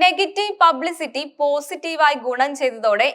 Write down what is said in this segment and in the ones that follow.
Negative publicity പോസിറ്റീവായി ഗുണം ചെയ്തതോടെ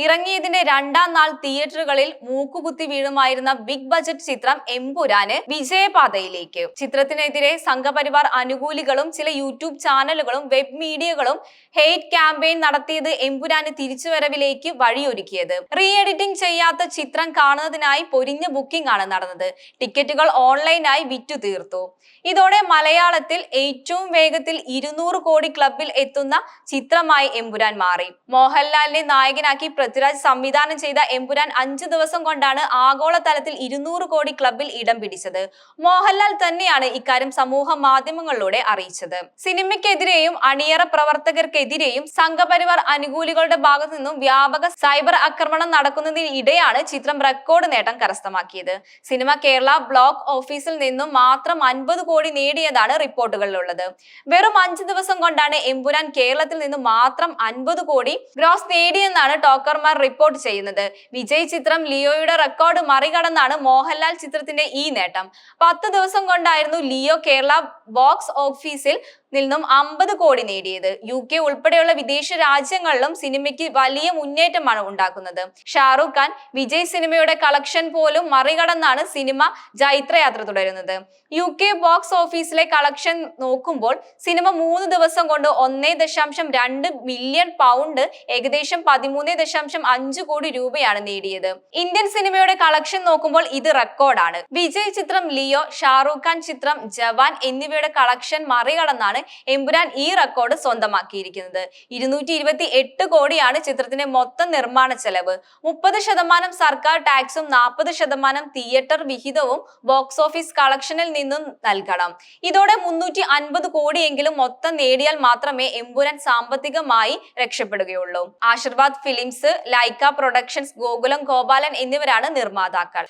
ഇറങ്ങിയതിന്റെ രണ്ടാം നാൾ തിയേറ്ററുകളിൽ മൂക്കുകുത്തി വീഴുമായിരുന്ന ബിഗ് ബജറ്റ് ചിത്രം എംപുരാന് വിജയപാതയിലേക്ക്. ചിത്രത്തിനെതിരെ സംഘപരിവാർ അനുകൂലികളും ചില യൂട്യൂബ് ചാനലുകളും വെബ് മീഡിയകളും ഹെയ്റ്റ് ക്യാമ്പയിൻ നടത്തിയത് എംപുരാന് തിരിച്ചുവരവിലേക്ക് വഴിയൊരുക്കിയത്. റീ എഡിറ്റിംഗ് ചെയ്യാത്ത ചിത്രം കാണുന്നതിനായി പൊരിഞ്ഞ ബുക്കിംഗ് ആണ് നടന്നത്. ടിക്കറ്റുകൾ ഓൺലൈനായി വിറ്റു തീർത്തു ഇതോടെ മലയാളത്തിൽ ഏറ്റവും വേഗത്തിൽ ഇരുന്നൂറ് കോടി ക്ലബിൽ എത്തുന്ന ചിത്രമായി എംപുരാൻ മാറി. മോഹൻലാലിനെ നായകനാക്കി പൃഥ്വിരാജ് സംവിധാനം ചെയ്ത എമ്പുരാൻ അഞ്ചു ദിവസം കൊണ്ടാണ് ആഗോളതലത്തിൽ ഇരുന്നൂറ് കോടി ക്ലബിൽ ഇടം പിടിച്ചത്. മോഹൻലാൽ തന്നെയാണ് ഇക്കാര്യം സമൂഹ മാധ്യമങ്ങളിലൂടെ അറിയിച്ചത്. സിനിമയ്ക്കെതിരെയും അണിയറ പ്രവർത്തകർക്കെതിരെയും സംഘപരിവാർ അനുകൂലികളുടെ ഭാഗത്തു നിന്നും വ്യാപക സൈബർ ആക്രമണം നടക്കുന്നതിനിടെയാണ് ചിത്രം റെക്കോർഡ് നേട്ടം കരസ്ഥമാക്കിയത്. സിനിമ കേരള ബ്ലോക്ക് ഓഫീസിൽ നിന്നും മാത്രം അൻപത് കോടി നേടിയതാണ് റിപ്പോർട്ടുകളിലുള്ളത്. വെറും അഞ്ച് ദിവസം കൊണ്ടാണ് എമ്പുരാൻ കേരളത്തിൽ നിന്നും മാത്രം അൻപത് കോടി ഗ്രോസ് നേടിയെന്നാണ് ടോക്കർമാർ റിപ്പോർട്ട് ചെയ്യുന്നത്. വിജയ് ചിത്രം ലിയോയുടെ റെക്കോർഡ് മറികടന്നാണ് മോഹൻലാൽ ചിത്രത്തിന്റെ ഈ നേട്ടം. പത്ത് ദിവസം കൊണ്ടായിരുന്നു ലിയോ കേരള ബോക്സ് ഓഫീസിൽ നിന്നും അമ്പത് കോടി നേടിയത്. യു കെ ഉൾപ്പെടെയുള്ള വിദേശ രാജ്യങ്ങളിലും സിനിമയ്ക്ക് വലിയ മുന്നേറ്റമാണ് ഉണ്ടാക്കുന്നത്. ഷാറുഖ് ഖാൻ വിജയ് സിനിമയുടെ കളക്ഷൻ പോലും മറികടന്നാണ് സിനിമ ജൈത്രയാത്ര തുടരുന്നത്. യു കെ ബോക്സ് ഓഫീസിലെ കളക്ഷൻ നോക്കുമ്പോൾ സിനിമ മൂന്ന് ദിവസം കൊണ്ട് ഒന്നേ ദശാംശം രണ്ട് മില്യൺ പൗണ്ട് ഏകദേശം പതിമൂന്ന് ദശാംശം അഞ്ച് കോടി രൂപയാണ് നേടിയത്. ഇന്ത്യൻ സിനിമയുടെ കളക്ഷൻ നോക്കുമ്പോൾ ഇത് റെക്കോർഡാണ്. വിജയ് ചിത്രം ലിയോ ഷാറൂഖ് ഖാൻ ചിത്രം ജവാൻ എന്നിവയുടെ കളക്ഷൻ മറികടന്നാണ് എമ്പുരാൻ ഈ റെക്കോർഡ് സ്വന്തമാക്കിയിരിക്കുന്നത്. ഇരുന്നൂറ്റി ഇരുപത്തി എട്ട് കോടിയാണ് ചിത്രത്തിന്റെ മൊത്തം നിർമ്മാണ ചെലവ്. മുപ്പത് ശതമാനം സർക്കാർ ടാക്സും നാൽപ്പത് ശതമാനം തിയേറ്റർ വിഹിതവും ബോക്സ് ഓഫീസ് കളക്ഷനിൽ നിന്നും നൽകണം. ഇതോടെ മുന്നൂറ്റി അൻപത് കോടിയെങ്കിലും മൊത്തം നേടിയാൽ മാത്രമേ എമ്പുരാൻ സാമ്പത്തികമായി രക്ഷപ്പെടുകയുള്ളൂ. ആശീർവാദ് ഫിലിംസ് ലൈക്ക പ്രൊഡക്ഷൻസ് ഗോകുലം ഗോപാലൻ എന്നിവരാണ് നിർമ്മാതാക്കൾ.